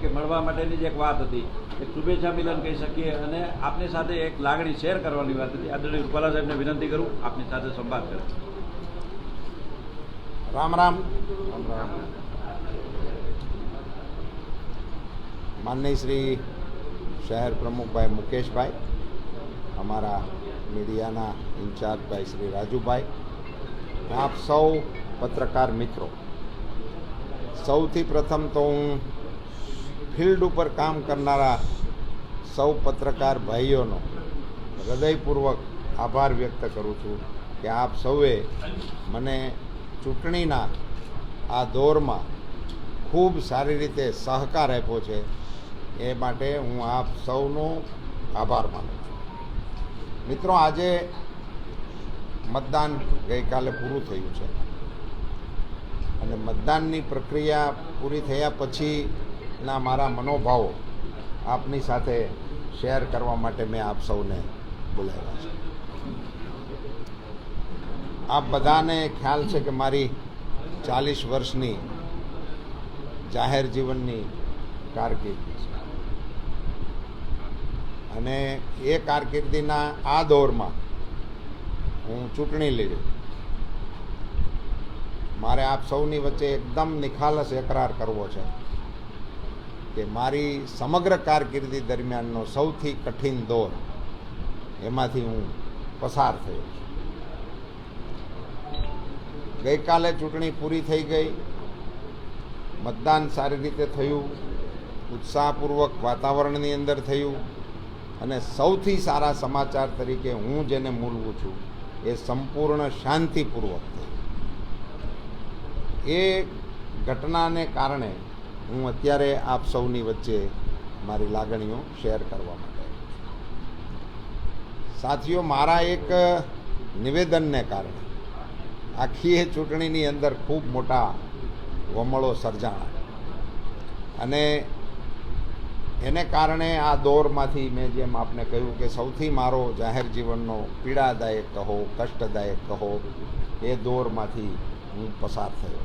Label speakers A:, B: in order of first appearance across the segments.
A: કે મળવા માટેની જ એક વાત હતી. એક શુભેચ્છા મિલન કહી શકીએ અને આપની સાથે એક લાગણી શેર કરવાની વાત હતી. આદરણીય રૂપાલા સાહેબને વિનંતી કરું આપની સાથે સંવાદ કરે.
B: રામ રામ. રામ માનનીય શ્રી શહેર પ્રમુખભાઈ મુકેશભાઈ અમારા મીડિયાના ઇન્ચાર્જભાઈ શ્રી રાજુભાઈ આપ સૌ પત્રકાર મિત્રો. સૌથી પ્રથમ તો હું ફિલ્ડ ઉપર કામ કરનારા સૌ પત્રકાર ભાઈઓનો હૃદયપૂર્વક આભાર વ્યક્ત કરું છું કે આપ સૌએ મને ચૂંટણીના આ દોરમાં ખૂબ સારી રીતે સહકાર આપ્યો છે. એ માટે હું આપ સૌનો આભાર માનું છું. મિત્રો, આજે મતદાન ગઈકાલે પૂરું થયું છે. અને મતદાનની પ્રક્રિયા પૂરી થયા પછીના મારા મનોભાવો આપની સાથે શેર કરવા માટે મેં આપ સૌને બોલાવ્યા છે. આપ બધાને ખ્યાલ છે કે મારી ચાલીસ વર્ષની જાહેર જીવનની કારકિર્દી છે. અને એ કારકિર્દીના આ દોરમાં હું ચૂંટણી લીધો. મારે આપ સૌની વચ્ચે એકદમ નિખાલસ એકરાર કરવો છે. કે મારી સમગ્ર કારકિર્દી દરમિયાનનો સૌથી કઠિન દોર એમાંથી હું પસાર થયો છું. ગઈકાલે ચૂંટણી પૂરી થઈ ગઈ. મતદાન સારી રીતે થયું. ઉત્સાહપૂર્વક વાતાવરણની અંદર થયું. અને સૌથી સારા સમાચાર તરીકે હું જેને મૂલવું છું, એ સંપૂર્ણ શાંતિપૂર્વક થયું. એ ઘટનાને કારણે હું અત્યારે આપ સૌની વચ્ચે મારી લાગણીઓ શેર કરવા માટે સાથીઓ, મારા એક નિવેદનને કારણે આખી એ ચૂંટણીની અંદર ખૂબ મોટા વમળો સર્જાણા. અને એને કારણે આ દોરમાંથી મેં જેમ આપને કહ્યું કે સૌથી મારો જાહેર જીવનનો પીડાદાયક કહો, કષ્ટદાયક કહો, એ દોરમાંથી હું પસાર થયો.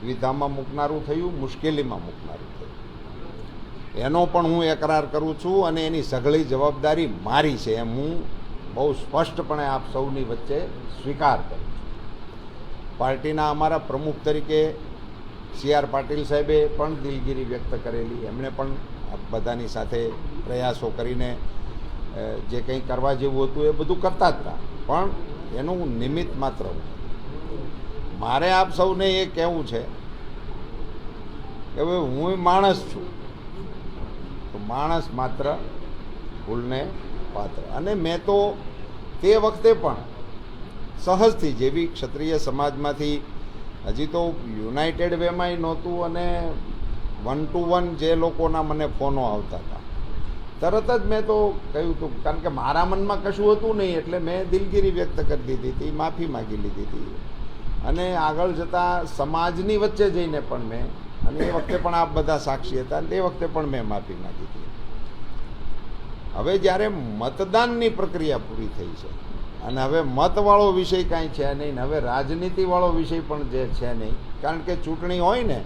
B: દ્વિધામાં મૂકનારું થયું, મુશ્કેલીમાં મૂકનારું થયું. એનો પણ હું એકરાર કરું છું અને એની સઘળી જવાબદારી મારી છે એમ હું બહુ સ્પષ્ટપણે આપ સૌની વચ્ચે સ્વીકાર કરું છું. પાર્ટીના અમારા પ્રમુખ તરીકે સી આર પાટીલ સાહેબે પણ દિલગીરી વ્યક્ત કરેલી. એમણે પણ બધાની સાથે પ્રયાસો કરીને જે કંઈ કરવા જેવું હતું એ બધું કરતા જ હતા. પણ એનું નિમિત્ત માત્ર હું. મારે આપ સૌને એ કહેવું છે કે હવે હું માણસ છું. તો માણસ માત્ર ભૂલને પાત્ર. અને મેં તો તે વખતે પણ સહજથી જેવી ક્ષત્રિય સમાજમાંથી હજી તો યુનાઇટેડ વેમાંય નહોતું અને વન ટુ વન જે લોકોના મને ફોનો આવતા હતા. તરત જ મેં તો કહ્યું હતું કારણ કે મારા મનમાં કશું હતું નહીં, એટલે મેં દિલગીરી વ્યક્ત કરી દીધી હતી, માફી માગી લીધી હતી. અને આગળ જતાં સમાજની વચ્ચે જઈને પણ મેં, અને એ વખતે પણ આપ બધા સાક્ષી હતા, અને તે વખતે પણ મેં માફી માગી હતી. હવે જ્યારે મતદાનની પ્રક્રિયા પૂરી થઈ છે, અને હવે મતવાળો વિષય કાંઈ છે નહીં હવે રાજનીતિવાળો વિષય પણ જે છે નહીં, કારણ કે ચૂંટણી હોય ને,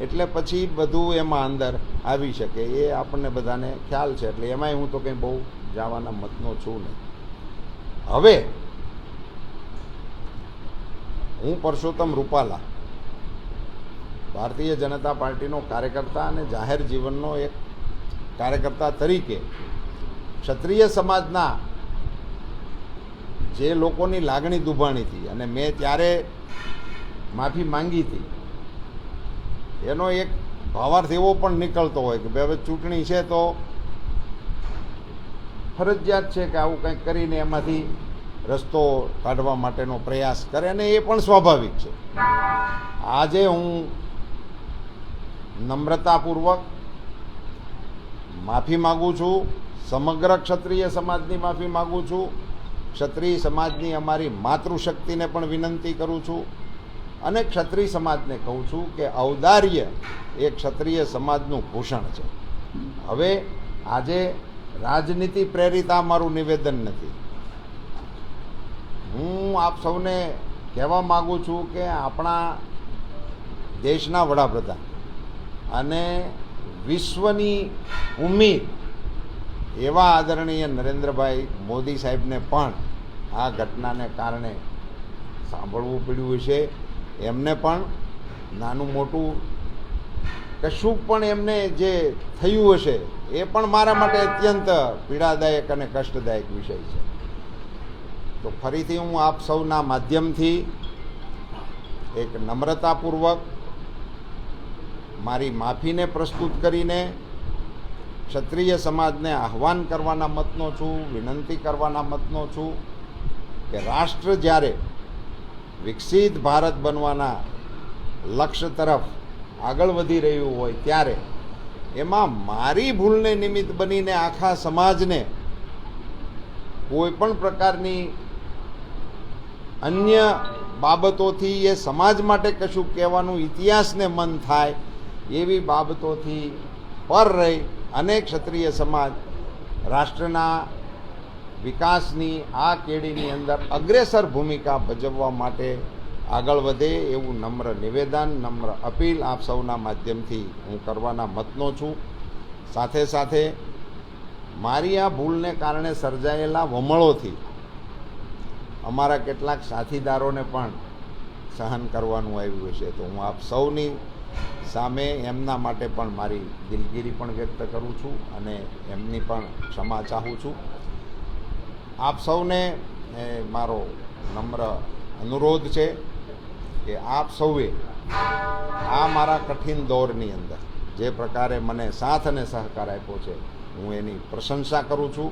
B: એટલે પછી બધું એમાં અંદર આવી શકે, એ આપણને બધાને ખ્યાલ છે, એટલે એમાંય હું તો કંઈ બહુ જવાના મતનો છું નહીં. હવે હું પરસોત્તમ રૂપાલા, ભારતીય જનતા પાર્ટીનો કાર્યકર્તા અને જાહેર જીવનનો એક કાર્યકર્તા તરીકે ક્ષત્રિય સમાજના જે લોકોની લાગણી દુભાણી હતી અને મેં ત્યારે માફી માંગી હતી, એનો એક ભાવાર્થ એવો પણ નીકળતો હોય કે ભાઈ હવે ચૂંટણી છે તો ફરજિયાત છે કે આવું કંઈક કરીને એમાંથી રસ્તો કાઢવા માટેનો પ્રયાસ કરે અને એ પણ સ્વાભાવિક છે. આજે હું નમ્રતાપૂર્વક માફી માગું છું, સમગ્ર ક્ષત્રિય સમાજની માફી માગું છું, ક્ષત્રિય સમાજની અમારી માતૃશક્તિને પણ વિનંતી કરું છું અને ક્ષત્રિય સમાજને કહું છું કે ઔદાર્ય એ ક્ષત્રિય સમાજનું ભૂષણ છે. હવે આજે રાજનીતિ પ્રેરિત આ મારું નિવેદન નથી. હું આપ સૌને કહેવા માગું છું કે આપણા દેશના વડાપ્રધાન અને વિશ્વની ઉમ્મીદ એવા આદરણીય નરેન્દ્રભાઈ મોદી સાહેબને પણ આ ઘટનાને કારણે સાંભળવું પડ્યું છે એમને પણ નાનું મોટું કશું પણ એમને જે થયું હશે એ પણ મારા માટે અત્યંત પીડાદાયક અને કષ્ટદાયક વિષય છે. તો ફરીથી હું આપ સૌના માધ્યમથી એક નમ્રતાપૂર્વક મારી માફીને પ્રસ્તુત કરીને ક્ષત્રિય સમાજને આહ્વાન કરવાના મતનો છું, વિનંતી કરવાના મતનો છું કે રાષ્ટ્ર જ્યારે વિકસિત ભારત બનવાના લક્ષ્ય તરફ આગળ વધી રહ્યું હોય ત્યારે એમાં મારી ભૂલને નિમિત્ત બનીને આખા સમાજને કોઈ પણ પ્રકારની અન્ય બાબતોથી એ સમાજ માટે કશું કહેવાનું ઇતિહાસને મન થાય એવી બાબતોથી પર રહી અને ક્ષત્રિય સમાજ રાષ્ટ્રના વિકાસની, આ કેડીની અંદર અગ્રેસર ભૂમિકા ભજવવા માટે આગળ વધે એવું નમ્ર નિવેદન, નમ્ર અપીલ આપ સૌના માધ્યમથી હું કરવાના મતનો છું. સાથે સાથે મારી આ ભૂલને કારણે સર્જાયેલા વમળોથી અમારા કેટલાક સાથીદારોને પણ સહન કરવાનું આવ્યું છે તો હું આપ સૌની સામે એમના માટે પણ મારી દિલગીરી પણ વ્યક્ત કરું છું અને એમની પણ ક્ષમા ચાહું છું. આપ સૌને, એ મારો નમ્ર અનુરોધ છે કે આપ સૌએ આ મારા કઠિન દોરની અંદર જે પ્રકારે મને સાથ અને સહકાર આપ્યો છે, હું એની પ્રશંસા કરું છું.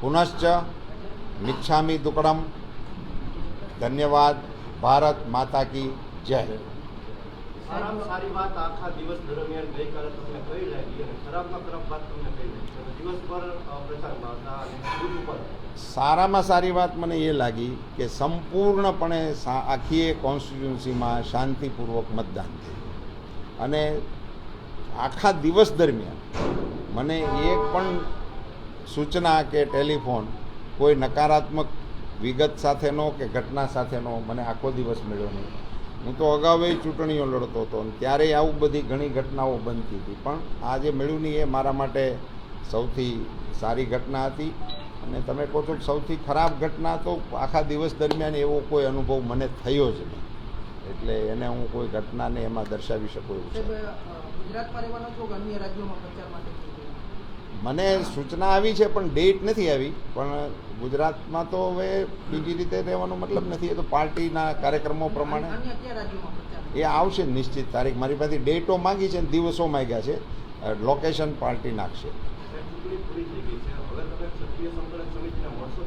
B: પુનશ્ચ મિચ્છામી દુકડમ ધન્યવાદ. ભારત માતા કી જય.
C: સારામાં સારી વાત આખા દિવસ દરમિયાન ગઈકાલે તમને કઈ લાગી અને ખરાબમાં ખરાબ વાત તમને કઈ લાગી. દિવસભર પ્રચારમાં હતા અને ઉપર.
B: સારામાં સારી વાત મને એ લાગી કે સંપૂર્ણપણે આખી એ કોન્સ્ટિટ્યુન્સીમાં શાંતિપૂર્વક મતદાન થયું. અને આખા દિવસ દરમિયાન મને એક પણ સૂચના કે ટેલિફોન કોઈ નકારાત્મક વિગત સાથેનો કે ઘટના સાથેનો મને આખો દિવસ મળ્યો નહીં. હું તો અગાઉ ચૂંટણીઓ લડતો હતો અને ત્યારે આવું બધી ઘણી ઘટનાઓ બનતી હતી. પણ આ જે મળ્યું નહીં એ મારા માટે સૌથી સારી ઘટના હતી. અને તમે કહો છો કે સૌથી ખરાબ ઘટના તો આખા દિવસ દરમિયાન એવો કોઈ અનુભવ મને થયો જ નહીં. એટલે એને હું કોઈ ઘટનાને એમાં દર્શાવી શકું એવું છે. મને સૂચના આવી છે પણ ડેટ નથી આવી. પણ ગુજરાતમાં તો હવે બીજી રીતે રહેવાનો મતલબ નથી. એ તો પાર્ટીના કાર્યક્રમો પ્રમાણે એ આવશે નિશ્ચિત તારીખ. મારી પાસે ડેટો માંગી છે દિવસો માંગ્યા છે. લોકેશન પાર્ટી નાખશે.
C: મળશો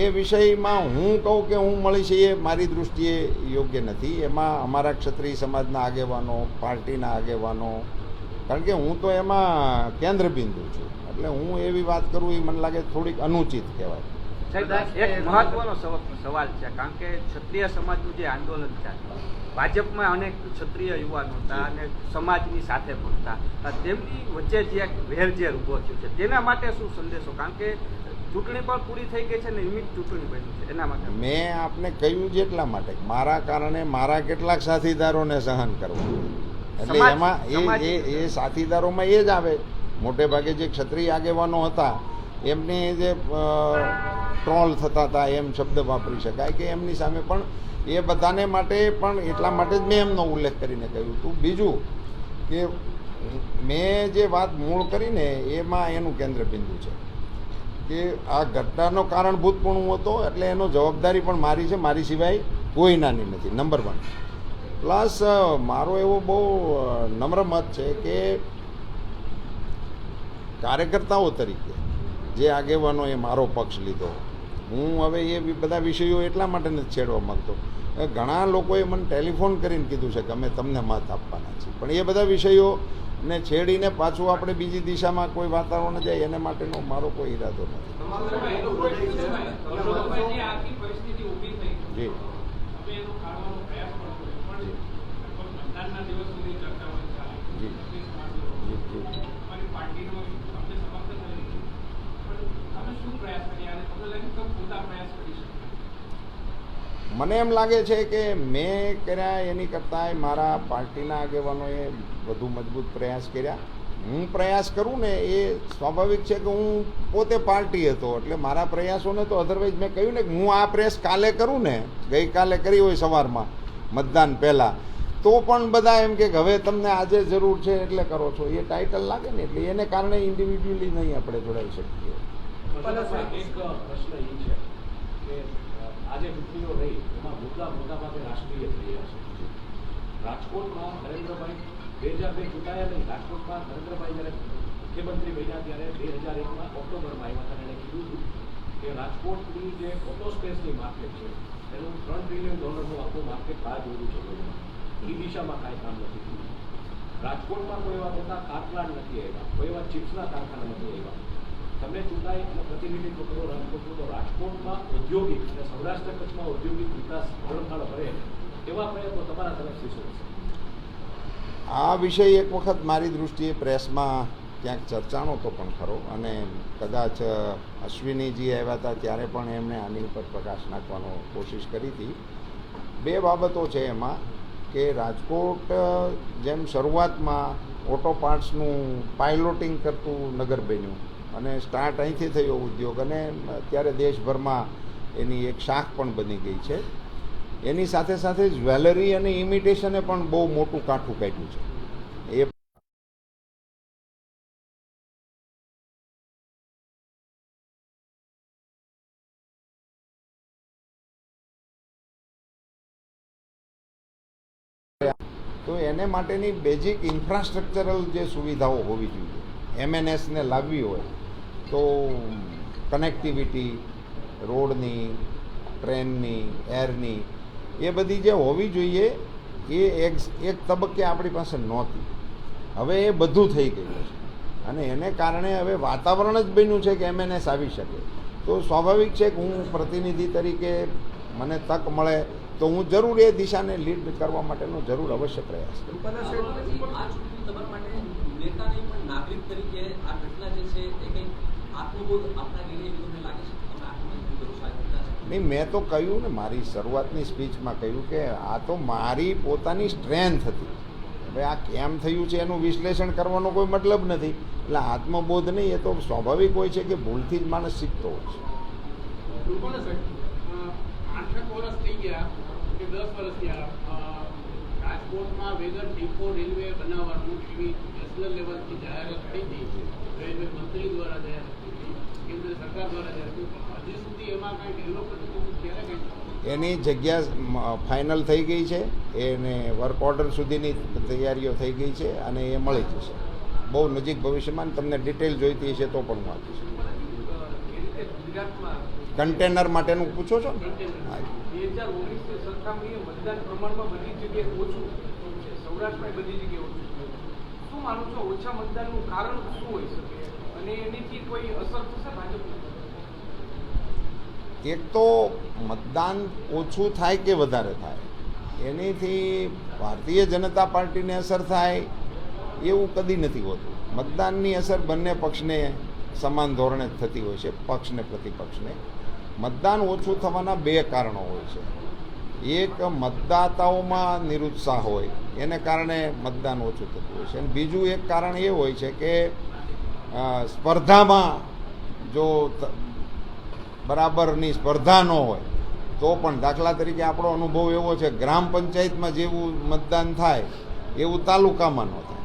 B: એ વિષયમાં હું કહું કે હું મળી છે એ મારી દૃષ્ટિએ યોગ્ય નથી. એમાં અમારા ક્ષત્રિય સમાજના આગેવાનો પાર્ટીના આગેવાનો કારણ કે હું તો એમાં કેન્દ્રબિંદુ છું. એટલે હું એવી વાત કરું એ મને લાગે થોડીક અનુચિત કહેવાય.
D: એક મહત્વનો સવાલ છે કારણ કે ક્ષત્રિય સમાજનું જે આંદોલન ચાલ્યું ભાજપમાં અનેક ક્ષત્રિય યુવાનો હતા અને સમાજની સાથે પણ હતા. તેમની વચ્ચે જે એક વેરઝેર ઊભો થયો છે તેના માટે શું સંદેશો? કારણ કે ચૂંટણી પણ પૂરી થઈ ગઈ છે ને નિમિત્ત ચૂંટણી બની છે એના માટે.
B: મેં આપને કહ્યું જ એટલા માટે મારા કારણે મારા કેટલાક સાથીદારોને સહન કરવું. એટલે એમાં એ એ એ સાથીદારોમાં એ જ આવે. મોટે ભાગે જે ક્ષત્રિય આગેવાનો હતા, એમની જે ટ્રોલ થતા હતા, એમ શબ્દ વાપરી શકાય કે એમની સામે પણ એ બધાને માટે પણ એટલા માટે જ મેં એમનો ઉલ્લેખ કરીને કહ્યું હતું. બીજું કે મેં જે વાત મૂળ કરીને એમાં એનું કેન્દ્રબિંદુ છે કે આ ઘટનાનો કારણભૂતપૂર્ણ હતો, એટલે એનો જવાબદારી પણ મારી છે, મારી સિવાય કોઈ નાની નથી. Number one. પ્લસ મારો એવો બહુ નમ્ર મત છે કે કાર્યકર્તાઓ તરીકે જે આગેવાનો એ મારો પક્ષ લીધો. હું હવે એ બધા વિષયો એટલા માટે નથી છેડવા માગતો. ઘણા લોકોએ મને ટેલિફોન કરીને કીધું છે કે અમે તમને મત આપવાના છીએ. પણ એ બધા વિષયો ને છેડીને પાછું આપણે બીજી દિશામાં કોઈ વાતાવરણ જાય એને માટેનો મારો કોઈ ઈરાદો નથી.
C: તમારું પહેલું હૃદય છે તમે
E: વર્ષોથી આખી પરિસ્થિતિ ઊભી થઈ
B: જી
E: અમે એનો કાઢવાનો પ્રયાસ પણ કર્યો
B: જી.
E: પણ લગભગ મતદાનના દિવસ સુધી ચર્ચાઓ ચાલી
B: જી.
E: છવ્વીસ માર્ચે.
B: જી, જી.
E: અમારી પાર્ટીનો અમને સમર્થન નથી પણ તમે શું પ્રયાસ કર્યા અને તમને લાગે કે પૂરતા પ્રયાસ કરી શકાય
B: મને એમ લાગે છે કે મેં કર્યા એની કરતાંય મારા પાર્ટીના આગેવાનોએ વધુ મજબૂત પ્રયાસ કર્યા. હું પ્રયાસ કરું ને એ સ્વાભાવિક છે કે હું પોતે પાર્ટી હતો, એટલે મારા પ્રયાસોને તો અધરવાઇઝ મેં કહ્યું ને કે હું આ પ્રેસ કાલે કરું ને, ગઈકાલે કરી હોય સવારમાં, મતદાન પહેલાં. તો પણ બધા એમ કે હવે તમને આજે જરૂર છે એટલે કરો છો. એ ટાઇટલ લાગે ને, એટલે એને કારણે ઇન્ડિવિજ્યુઅલી નહીં આપણે જોડાઈ શકીએ.
F: એક પ્રશ્ન એ છે કે આજે ચૂંટણીઓ રહી એમાં મુદ્દા મોટા ભાગે રાષ્ટ્રીય થઈ રહ્યા છે. રાજકોટમાં નરેન્દ્રભાઈ, બે હજાર બે ચૂંટાયા નહીં, રાજકોટમાં નરેન્દ્રભાઈ જ્યારે મુખ્યમંત્રી બન્યા ત્યારે બે હજાર એકમાં ઓક્ટોબરમાં આવ્યા હતા એણે કીધું હતું કે રાજકોટની જે ઓટો સ્પેસની માર્કેટ છે, એનું ત્રણ ટ્રિલિયન ડોલરનું આખું માર્કેટ બહાર જોયું છે. એ દિશામાં કાંઈ કામ નથી થયું. રાજકોટમાં કોઈ એવા મોટા કાર પ્લાન્ટ નથી આવ્યા, કોઈ એવા ચિપ્સના કારખાના નથી આવ્યા. તમને ચૂંટાય અને પ્રતિનિધિત્વ કરો રાજકોટનું તો રાજકોટમાં ઔદ્યોગિક અને સૌરાષ્ટ્ર કચ્છમાં ઔદ્યોગિક વિકાસ હળફળ ભરે એવા પ્રયત્નો તમારા તરફથી શું
B: આ વિષય એક વખત મારી દૃષ્ટિએ પ્રેસમાં ક્યાંક ચર્ચાનો તો પણ ખરો અને કદાચ અશ્વિનીજી આવ્યા હતા ત્યારે પણ એમણે આની ઉપર પ્રકાશ નાખવાનો કોશિશ કરી હતી. બે બાબતો છે એમાં કે રાજકોટ જેમ શરૂઆતમાં ઓટો પાર્ટ્સનું પાઇલોટિંગ કરતું નગર બન્યું અને સ્ટાર્ટ અહીંથી થયો ઉદ્યોગ અને અત્યારે દેશભરમાં એની એક શાખ પણ બની ગઈ છે. એની સાથે સાથે જ્વેલરી અને ઇમિટેશને પણ બહુ મોટું કાઠું કાઢ્યું છે. એ તો એને માટેની બેઝિક ઇન્ફ્રાસ્ટ્રક્ચરલ જે સુવિધાઓ હોવી જોઈએ. એમએનએસને લાવવી હોય તો કનેક્ટિવિટી રોડની ટ્રેનની એરની એ બધી જે હોવી જોઈએ એ એક એક તબક્કે આપણી પાસે નહોતી. હવે એ બધું થઈ ગયું છે. અને એને કારણે હવે વાતાવરણ જ બન્યું છે કે એમએનએસ આવી શકે. તો સ્વાભાવિક છે કે હું પ્રતિનિધિ તરીકે મને તક મળે તો હું જરૂર એ દિશાને લીડ કરવા માટેનો જરૂર અવશ્ય પ્રયાસ
G: કરો.
B: નહીં મેં તો કહ્યું ને મારી શરૂઆતની સ્પીચમાં કહ્યું કે આ તો મારી પોતાની સ્ટ્રેન્થ હતી. હવે આ કેમ થયું છે એનું વિશ્લેષણ કરવાનો કોઈ મતલબ નથી. એટલે આત્મબોધ નહીં એ તો સ્વાભાવિક હોય છે કે ભૂલથી જ માણસ શીખતો હોય છે.
E: રૂપાલા સાહેબ. અ, આઠેક વર્ષ થઈ ગયા કે દસ વર્ષ થયા. અ, રાજકોટમાં વેગન ડિપો રેલવે બનાવવાનું એવી નેશનલ લેવલથી જાહેરાત થઈ હતી. રેલવે મંત્રી દ્વારા જાહેરાત
B: એની જગ્યા ફાઇનલ થઈ ગઈ છે. એને વર્ક ઓર્ડર સુધીની તૈયારીઓ થઈ ગઈ છે અને એ મળી જશે. બહુ નજીક ભવિષ્યમાં તમને ડિટેલ જોઈતી હશે તો પણ હું આપીશ. કન્ટેનર માટેનું પૂછો છો ને?
E: ઓછું
B: એક તો મતદાન ઓછું થાય કે વધારે થાય? એનીથી ભારતીય જનતા પાર્ટીને અસર થાય એવું કદી નથી હોતું. મતદાનની અસર બંને પક્ષને સમાન ધોરણે થતી હોય છે પક્ષને પ્રતિપક્ષને. મતદાન ઓછું થવાના બે કારણો હોય છે. એક, મતદાતાઓમાં નિરુત્સાહ હોય, એને કારણે મતદાન ઓછું થતું હોય છે. અને બીજું એક કારણ એ હોય છે કે સ્પર્ધામાં જો બરાબરની સ્પર્ધા ન હોય, તો પણ દાખલા તરીકે આપણો અનુભવ એવો છે, ગ્રામ પંચાયતમાં જેવું મતદાન થાય, એવું તાલુકામાં ન થાય.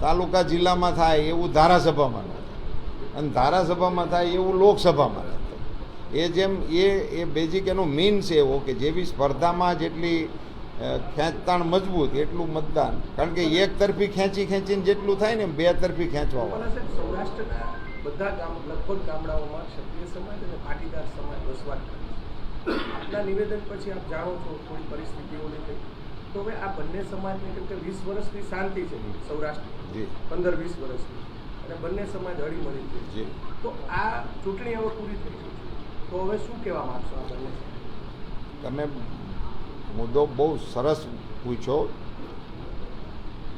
B: તાલુકા જિલ્લામાં થાય, એવું ધારાસભામાં ન થાય. અને ધારાસભામાં થાય, એવું લોકસભામાં થાય. એ જેમ એ એ બેઝિક એનો મીન છે એવો કે જેવી સ્પર્ધામાં જેટલી ખેંચતાણ મજબૂત એટલું મતદાન. કારણ કે એક તરફી ખેંચી ખેંચીને જેટલું થાય ને બે તરફી ખેંચવા
H: સૌરાષ્ટ્રના બધા ગામ લગભગ ગામડાઓમાં ક્ષત્રિય સમાજ અને પાટીદાર સમાજ વસવાટ કરે આપના નિવેદન પછી આપ જાણો છો થોડી પરિસ્થિતિઓને કંઈ તો હવે આ બંને સમાજને કેમ કે વીસ વર્ષની શાંતિ છે સૌરાષ્ટ્ર
B: જી.
H: પંદર વીસ વર્ષની. અને બંને સમાજ હળી મળી છે.
B: જી.
H: તો આ ચૂંટણી હવે પૂરી થઈ છે. તો હવે શું કહેવા માંગશો આ બંને
B: તમે મુદ્દો બહુ સરસ પૂછ્યો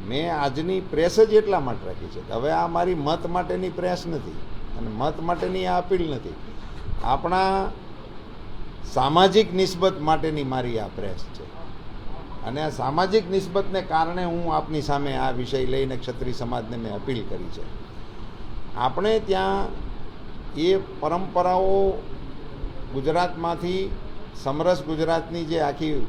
B: મેં આજની પ્રેસ જ એટલા માટે રાખી છે હવે આ મારી મત માટેની પ્રેસ નથી અને મત માટેની આ અપીલ નથી. આપણા સામાજિક નિસ્બત માટેની મારી આ પ્રેસ છે. અને આ સામાજિક નિસ્બતને કારણે હું આપની સામે આ વિષય લઈને ક્ષત્રિય સમાજને મેં અપીલ કરી છે. આપણે ત્યાં એ પરંપરાઓ ગુજરાતમાંથી, સમરસ ગુજરાતની જે આખી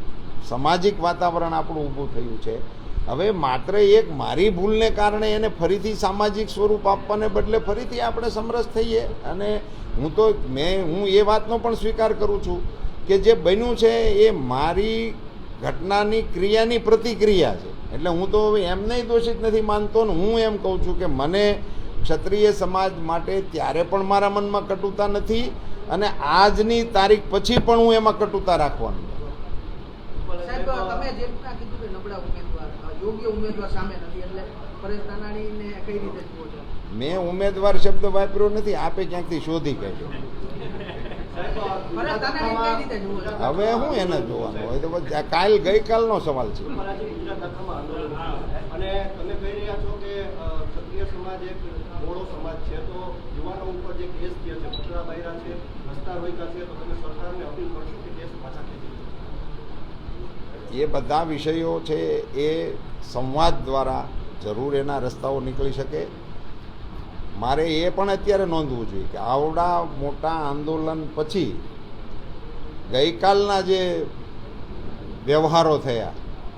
B: સામાજિક વાતાવરણ આપણું ઊભું થયું છે. હવે માત્ર એક મારી ભૂલને કારણે એને ફરીથી સામાજિક સ્વરૂપ આપવાને બદલે ફરીથી આપણે સમરસ થઈએ. અને હું તો, મેં, હું એ વાતનો પણ સ્વીકાર કરું છું કે જે બન્યું છે એ મારી ઘટનાની ક્રિયાની પ્રતિક્રિયા છે. એટલે હું તો એમને દોષિત નથી માનતો ને હું એમ કહું છું કે મને ક્ષત્રિય સમાજ માટે ત્યારે પણ મારા મનમાં કટુતા નથી અને આજની તારીખ પછી પણ હું એમાં કટુતા રાખવાનો.
I: સાહેબ તમે જે રીતના કીધું કે નબળા ઉમેદવાર યોગ્ય ઉમેદવાર સામે નથી એટલે પરેશ ધાનાણીને કઈ રીતે જુઓ છો
B: મેં ઉમેદવાર શબ્દ વાપર્યો નથી આપે ક્યાંકથી શોધી કાઢ્યો હવે હું એને જોવાનું હોય તો કાલ ગઈકાલનો સવાલ છે.
C: અને તમે કહી રહ્યા છો કે ક્ષત્રિય સમાજ એક મોડો સમાજ છે તો યુવાનો ઉપર જે કેસ થયા છે બૈરા છે રસ્તા રોક્યા છે તો તમે સરકારને અપીલ કરશો.
B: એ બધા વિષયો છે એ સંવાદ દ્વારા જરૂર એના રસ્તાઓ નીકળી શકે. મારે એ પણ અત્યારે નોંધવું જોઈએ કે આવડા મોટા આંદોલન પછી ગઈકાલના જે વ્યવહારો થયા,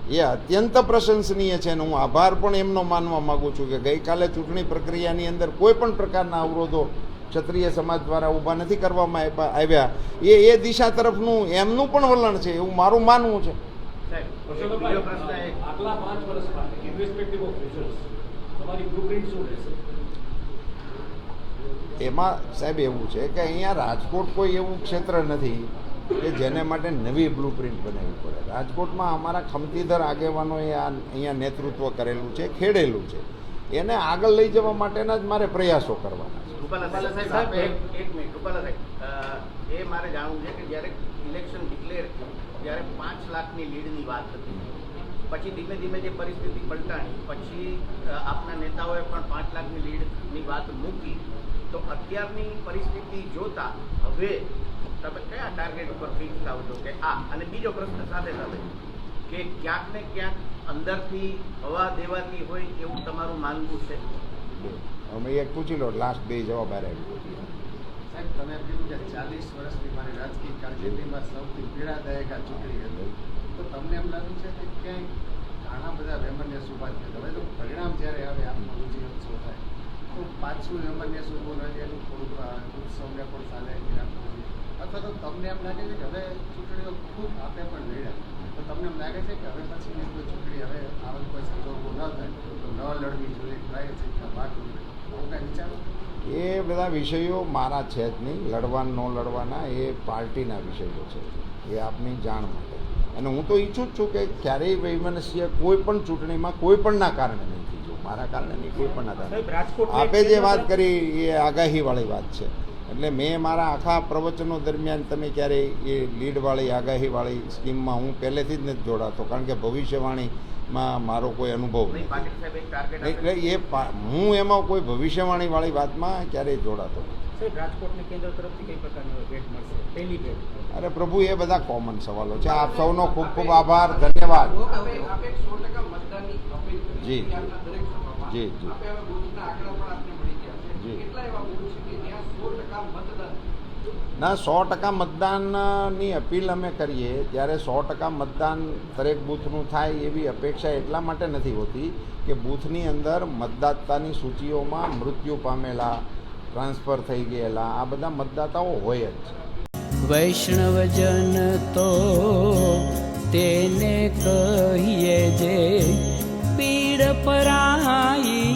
B: એ અત્યંત પ્રશંસનીય છે અને હું આભાર પણ એમનો માનવા માગું છું કે ગઈકાલે ચૂંટણી પ્રક્રિયાની અંદર કોઈ પણ પ્રકારના અવરોધો ક્ષત્રિય સમાજ દ્વારા ઊભા નથી કરવામાં આવ્યા- એ એ દિશા તરફનું એમનું પણ વલણ છે, એવું મારું માનવું છે.
C: બીજો પ્રશ્ન એક
F: આગલા પાંચ વર્ષ માટે ઇરરિસ્પેક્ટિવ ઓફ રિઝલ્ટ તમારી બ્લુપ્રિન્ટ શું રહેશે?
B: એમાં સાહેબ એવું છે કે અહીંયા રાજકોટ કોઈ એવું ક્ષેત્ર નથી કે જેને માટે નવી બ્લુપ્રિન્ટ બનાવવી પડે. રાજકોટમાં અમારા ખમતીધર આગેવાનોએ આ અહીંયા નેતૃત્વ કરેલું છે ખેડેલું છે. એને આગળ લઈ જવા માટેના જ મારે પ્રયાસો કરવાના છે.
C: રૂપાલા સાહેબ એક મિનિટ રૂપાલા સાહેબ એ મારે જાણવું છે કે જ્યારે ઇલેક્શન ડિક્લેર ત્યારે પાંચ લાખની લીડની વાત હતી, પછી ધીમે ધીમે જે પરિસ્થિતિ પલટાણી, પછી આપના નેતાઓએ પણ પાંચ લાખની લીડની વાત મૂકી, તો અત્યારની પરિસ્થિતિ જોતા હવે તમે કયા ટાર્ગેટ ઉપર ફિક્સ થાવ છો કે આ? અને બીજો પ્રશ્ન સાથે સાથે, કે ક્યાંક ને ક્યાંક અંદરથી હવા દેવાતી હોય એવું તમારું માનવું છે?
B: અમે એક પૂછી લો લાસ્ટ બે જવાબ હારે. આવી
J: સાહેબ, તમે કીધું કે ચાલીસ વર્ષની મારી રાજકીય કારકિર્દીમાં સૌથી પીડાદાયક આ ચૂંટણી હતી. તો તમને એમ લાગ્યું છે કે ક્યાંય ઘણા બધા વેમન્ય સુભાષ છે હવે તો પરિણામ જ્યારે આવે આપનો રુચિ ઉત્સવ થાય. તો પાછું વેમન્ય સુભો રહે એનું થોડુંક ઉત્સવને પણ ચાલે રાખવું અથવા તો તમને એમ લાગે છે કે હવે ચૂંટણીઓ ખૂબ આપે પણ લડ્યા તો તમને એમ લાગે છે કે હવે પછીની કોઈ ચૂંટણી હવે આવા કોઈ સંજોગો ન થાય. તો ન લડવી જોઈએ ટ્રાય છે ભાગ લેવો. એવું કાંઈ વિચારો?
B: એ બધા વિષયો મારા છે જ નહીં. લડવા ન લડવાના એ પાર્ટીના વિષયો છે. એ આપની જાણ માટે. અને હું તો ઈચ્છું જ છું કે ક્યારેય વૈમનસ્ય કોઈ પણ ચૂંટણીમાં કોઈ પણના કારણે નહીં થઈ જવું મારા કારણે નહીં કોઈ પણના કારણે આપે જે વાત કરી એ આગાહીવાળી વાત છે. એટલે મેં મારા આખા પ્રવચનો દરમિયાન તમે ક્યારેય એ લીડવાળી આગાહીવાળી સ્કીમમાં હું પહેલેથી જ નથી જોડાતો. કારણ કે ભવિષ્યવાણીમાં મારો કોઈ અનુભવ
C: નહીં
B: નથી એ હું એમાં કોઈ ભવિષ્યવાણી વાળી વાતમાં ક્યારેય જોડાતો નથી.
H: સાહેબ રાજકોટની કેન્દ્ર તરફથી કઈ પ્રકારની ભેટ મળશે પહેલી ભેટ
B: અરે પ્રભુ એ બધા કોમન સવાલો છે આપ સૌનો ખૂબ ખૂબ આભાર ધન્યવાદ જી. જી, જી.
I: આપે હવે બૂથના આંકડા પણ આપને મળી ગયા છે
B: જી. ના, સો ટકા મતદાનની અપીલ અમે કરીએ. ત્યારે સો ટકા મતદાન દરેક બૂથનું થાય એવી અપેક્ષા એટલા માટે નથી હોતી કે બૂથની અંદર મતદાતાની સૂચિઓમાં મૃત્યુ પામેલા, ટ્રાન્સફર થઈ ગયેલા, આ બધા મતદાતાઓ હોય જ. છે
D: વૈષ્ણવજન તો તેને કહીએ જે પીડ પરાઈ